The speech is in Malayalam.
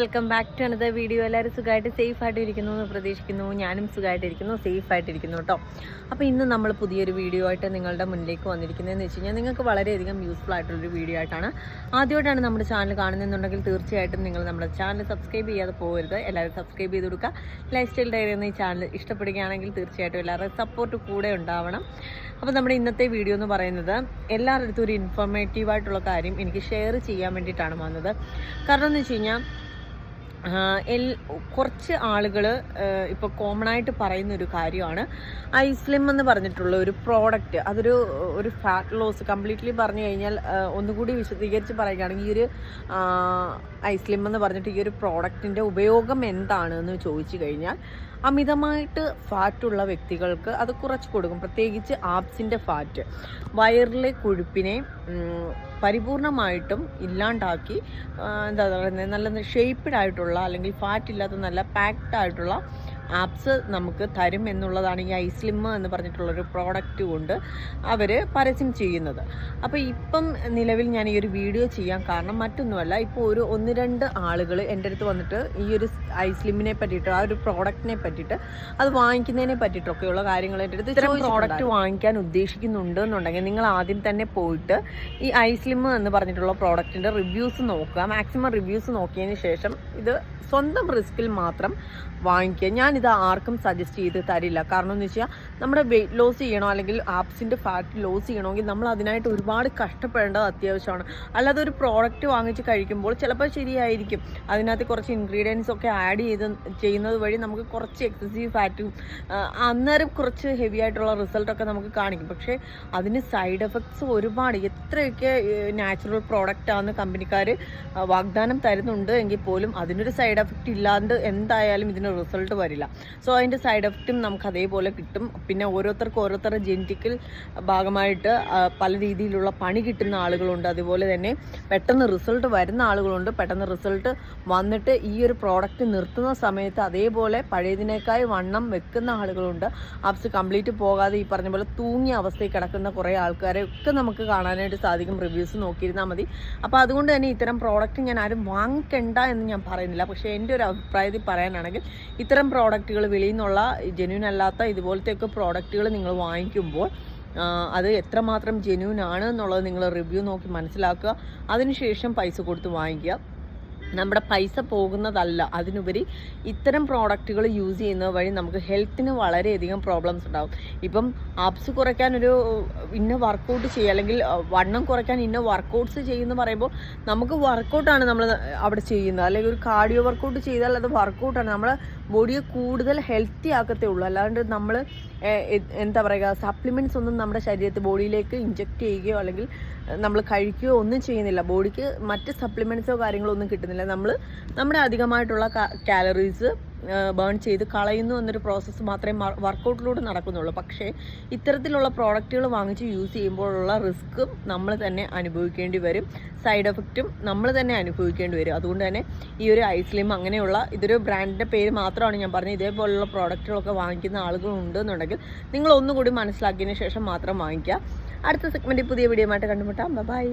Welcome back to another video എല്ലാവരും സുഖമായിട്ട് സേഫ് ആയിട്ട് ഇരിക്കുന്നു എന്ന് പ്രതീക്ഷിക്കുന്നു. ഞാനും സുഖമായിട്ടിരിക്കുന്നു സേഫ് ആയിട്ടിരിക്കുന്നു കേട്ടോ. അപ്പോൾ ഇന്ന് നമ്മൾ പുതിയൊരു വീഡിയോ ആയിട്ട് നിങ്ങളുടെ മുന്നിലേക്ക് വന്നിരിക്കുന്നതെന്ന് വെച്ച് കഴിഞ്ഞാൽ നിങ്ങൾക്ക് വളരെയധികം യൂസ്ഫുൾ ആയിട്ടുള്ളൊരു വീഡിയോ ആയിട്ടാണ് ആദ്യമായിട്ടാണ് നമ്മുടെ ചാനൽ കാണുന്നതെന്നുണ്ടെങ്കിൽ തീർച്ചയായിട്ടും നിങ്ങൾ നമ്മുടെ ചാനൽ സബ്സ്ക്രൈബ് ചെയ്യാതെ പോകരുത്. എല്ലാവരും സബ്സ്ക്രൈബ് ചെയ്ത് കൊടുക്കുക. ലൈഫ് സ്റ്റൈൽ ഡയറി എന്ന ഈ ചാനൽ ഇഷ്ടപ്പെടുകയാണെങ്കിൽ തീർച്ചയായിട്ടും എല്ലാവരുടെയും സപ്പോർട്ട് കൂടെ ഉണ്ടാവണം. അപ്പോൾ നമ്മുടെ ഇന്നത്തെ വീഡിയോ എന്ന് പറയുന്നത് എല്ലാവരുടെ അടുത്തും ഒരു ഇൻഫോർമേറ്റീവ് ആയിട്ടുള്ള കാര്യം എനിക്ക് ഷെയർ ചെയ്യാൻ വേണ്ടിയിട്ടാണ് വന്നത്. കാരണം എന്ന് വെച്ച് കഴിഞ്ഞാൽ കുറച്ച് ആളുകൾ ഇപ്പോൾ കോമൺ ആയിട്ട് പറയുന്ന ഒരു കാര്യമാണ് ഐസ്ലിം എന്ന് പറഞ്ഞിട്ടുള്ള ഒരു പ്രോഡക്റ്റ് അതൊരു ഒരു ഫാറ്റ് ലോസ് കംപ്ലീറ്റ്ലി പറഞ്ഞു കഴിഞ്ഞാൽ ഒന്നുകൂടി വിശദീകരിച്ച് പറയുകയാണെങ്കിൽ ഈ ഒരു ഐസ്ലിം എന്ന് പറഞ്ഞിട്ട് ഈ ഒരു പ്രോഡക്റ്റിന്റെ ഉപയോഗം എന്താണ് എന്ന് ചോദിച്ചു കഴിഞ്ഞാൽ അമിതമായിട്ട് ഫാറ്റുള്ള വ്യക്തികൾക്ക് അത് കുറച്ച് കൊടുക്കും. പ്രത്യേകിച്ച് ആപ്സിന്റെ ഫാറ്റ്. വയറിലെ കൊഴുപ്പിനെ പരിപൂർണമായിട്ടും ഇല്ലാണ്ടാക്കി എന്താ പറയുന്നത് നല്ല ഷേപ്പ്ഡ് ആയിട്ടുള്ള അല്ലെങ്കിൽ ഫാറ്റ് ഇല്ലാത്ത നല്ല പാക്ഡ് ആയിട്ടുള്ള ആപ്സ് നമുക്ക് തരും എന്നുള്ളതാണ് ഈ ഐസ്ലിം എന്ന് പറഞ്ഞിട്ടുള്ളൊരു പ്രോഡക്റ്റ് കൊണ്ട് അവർ പരസ്യം ചെയ്യുന്നത്. അപ്പോൾ ഇപ്പം നിലവിൽ ഞാൻ ഈ ഒരു വീഡിയോ ചെയ്യാൻ കാരണം മറ്റൊന്നുമല്ല ഇപ്പോൾ ഒരു ഒന്ന് രണ്ട് ആളുകൾ എന്റെ അടുത്ത് വന്നിട്ട് ഈ ഒരു ഐസ്ലിമിനെ പറ്റിയിട്ട് ആ ഒരു പ്രോഡക്റ്റിനെ പറ്റിയിട്ട് അത് വാങ്ങിക്കുന്നതിനെ പറ്റിയിട്ടൊക്കെയുള്ള കാര്യങ്ങൾ എന്റെ അടുത്ത് ഇത്തരം പ്രോഡക്റ്റ് വാങ്ങിക്കാൻ ഉദ്ദേശിക്കുന്നുണ്ട് എന്നുണ്ടെങ്കിൽ നിങ്ങൾ ആദ്യം തന്നെ പോയിട്ട് ഈ ഐസ്ലിം എന്ന് പറഞ്ഞിട്ടുള്ള പ്രോഡക്റ്റിന്റെ റിവ്യൂസ് നോക്കുക. മാക്സിമം റിവ്യൂസ് നോക്കിയതിന് ശേഷം ഇത് സ്വന്തം റിസ്കിൽ മാത്രം വാങ്ങിക്കുക. ഞാനിത് ആർക്കും സജസ്റ്റ് ചെയ്ത് തരില്ല. കാരണം എന്ന് വെച്ചാൽ നമ്മുടെ വെയിറ്റ് ലോസ് ചെയ്യണോ അല്ലെങ്കിൽ ആപ്സിന്റെ ഫാറ്റ് ലോസ് ചെയ്യണമെങ്കിൽ നമ്മൾ അതിനായിട്ട് ഒരുപാട് കഷ്ടപ്പെടേണ്ടത് അത്യാവശ്യമാണ്. അല്ലാതെ ഒരു പ്രോഡക്റ്റ് വാങ്ങിച്ച് കഴിക്കുമ്പോൾ ചിലപ്പോൾ ശരിയായിരിക്കും. അതിനകത്ത് കുറച്ച് ഇൻഗ്രീഡിയൻസ് ഒക്കെ ആഡ് ചെയ്ത് ചെയ്യുന്നത് വഴി നമുക്ക് കുറച്ച് എക്സസീവ് ഫാറ്റും അന്നേരം കുറച്ച് ഹെവി ആയിട്ടുള്ള റിസൾട്ടൊക്കെ നമുക്ക് കാണിക്കും. പക്ഷേ അതിന് സൈഡ് എഫക്ട്സ് ഒരുപാട്. എത്രയൊക്കെ നാച്ചുറൽ പ്രോഡക്റ്റാണ് കമ്പനിക്കാർ വാഗ്ദാനം തരുന്നുണ്ട് എങ്കിൽ പോലും അതിനൊരു സൈഡ് എഫക്റ്റ് ഇല്ലാണ്ട് എന്തായാലും ഇതിന് റിസൾട്ട് വരില്ല. സോ അതിന്റെ സൈഡ് എഫക്റ്റും നമുക്ക് അതേപോലെ കിട്ടും. പിന്നെ ഓരോരുത്തർക്ക് ഓരോരുത്തരുടെ ജെനറ്റിക്കൽ ഭാഗമായിട്ട് പല രീതിയിലുള്ള പണി കിട്ടുന്ന ആളുകളുണ്ട്. അതുപോലെ തന്നെ പെട്ടെന്ന് റിസൾട്ട് വരുന്ന ആളുകളുണ്ട്. പെട്ടെന്ന് റിസൾട്ട് വന്നിട്ട് ഈ ഒരു പ്രോഡക്റ്റ് നിർത്തുന്ന സമയത്ത് അതേപോലെ പഴയതിനേക്കാൾ വണ്ണം വെക്കുന്ന ആളുകളുണ്ട്. ആപ്സ് കംപ്ലീറ്റ് പോകാതെ ഈ പറഞ്ഞ പോലെ തൂങ്ങിയ അവസ്ഥയിൽ കിടക്കുന്ന കുറേ ആൾക്കാരെ ഒക്കെ നമുക്ക് കാണാനായിട്ട് സാധിക്കും. റിവ്യൂസ് നോക്കിയിരുന്നാൽ മതി. അപ്പോൾ അതുകൊണ്ട് തന്നെ ഇത്തരം പ്രോഡക്റ്റ് ഞാൻ ആരും വാങ്ങിക്കണ്ട എന്ന് ഞാൻ പറയുന്നില്ല. പക്ഷേ എന്റെ ഒരു അഭിപ്രായത്തിൽ പറയാനാണെങ്കിൽ ഇത്തരം പ്രോഡക്റ്റുകൾ വെളിയിൽ നിന്നുള്ള ജെന്യൂൻ അല്ലാത്ത ഇതുപോലത്തെയൊക്കെ പ്രോഡക്റ്റുകൾ നിങ്ങൾ വാങ്ങിക്കുമ്പോൾ അത് എത്രമാത്രം ജെന്യൂൻ ആണ് എന്നുള്ളത് നിങ്ങൾ റിവ്യൂ നോക്കി മനസ്സിലാക്കുക. അതിനുശേഷം പൈസ കൊടുത്ത് വാങ്ങിക്കുക. നമ്മുടെ പൈസ പോകുന്നതല്ല. അതിനുപരി ഇത്തരം പ്രോഡക്റ്റുകൾ യൂസ് ചെയ്യുന്നത് വഴി നമുക്ക് ഹെൽത്തിന് വളരെയധികം പ്രോബ്ലംസ് ഉണ്ടാകും ഇപ്പം ആപ്സ് കുറയ്ക്കാൻ ഒരു ഇന്ന വർക്കൗട്ട് ചെയ്യുക അല്ലെങ്കിൽ വണ്ണം കുറയ്ക്കാൻ ഇന്ന വർക്കൗട്ട്സ് ചെയ്യുന്ന പറയുമ്പോൾ നമുക്ക് വർക്കൗട്ടാണ് നമ്മൾ അവിടെ ചെയ്യുന്നത്. അല്ലെങ്കിൽ ഒരു കാർഡിയോ വർക്കൗട്ട് ചെയ്താൽ അത് വർക്കൗട്ടാണ്. നമ്മളെ ബോഡിയെ കൂടുതൽ ഹെൽത്തി ആക്കത്തേ ഉള്ളൂ. അല്ലാണ്ട് നമ്മൾ എന്താ പറയുക സപ്ലിമെന്റ്സ് ഒന്നും നമ്മുടെ ശരീരത്തിൽ ബോഡിയിലേക്ക് ഇഞ്ചെക്ട് ചെയ്യുകയോ അല്ലെങ്കിൽ നമ്മൾ കഴിക്കുകയോ ഒന്നും ചെയ്യുന്നില്ല. ബോഡിക്ക് മറ്റ് സപ്ലിമെന്റ്സോ കാര്യങ്ങളോ ഒന്നും കിട്ടുന്നില്ല. നമ്മൾ നമ്മുടെ അധികമായിട്ടുള്ള കാലറീസ് ബേൺ ചെയ്ത് കളയുന്നു എന്നൊരു പ്രോസസ്സ് മാത്രമേ വർക്കൗട്ടിലൂടെ നടക്കുന്നുള്ളൂ. പക്ഷേ ഇത്തരത്തിലുള്ള പ്രോഡക്റ്റുകൾ വാങ്ങിച്ച് യൂസ് ചെയ്യുമ്പോഴുള്ള റിസ്ക്കും നമ്മൾ തന്നെ അനുഭവിക്കേണ്ടി വരും. സൈഡ് എഫക്റ്റും നമ്മൾ തന്നെ അനുഭവിക്കേണ്ടി വരും. അതുകൊണ്ട് തന്നെ ഈ ഒരു ഐസ്ലിം അങ്ങനെയുള്ള ഇതൊരു ബ്രാൻഡിന്റെ പേര് മാത്രമാണ് ഞാൻ പറഞ്ഞത്. ഇതേപോലുള്ള പ്രോഡക്റ്റുകളൊക്കെ വാങ്ങിക്കുന്ന ആളുകളുണ്ട് എന്നുണ്ടെങ്കിൽ നിങ്ങൾ ഒന്നുകൂടി മനസ്സിലാക്കിയതിന് ശേഷം മാത്രം വാങ്ങിക്കുക. അടുത്ത സെഗ്മെന്റിൽ പുതിയ വീഡിയോ ആയിട്ട് കണ്ടുമുട്ടാം. ബൈ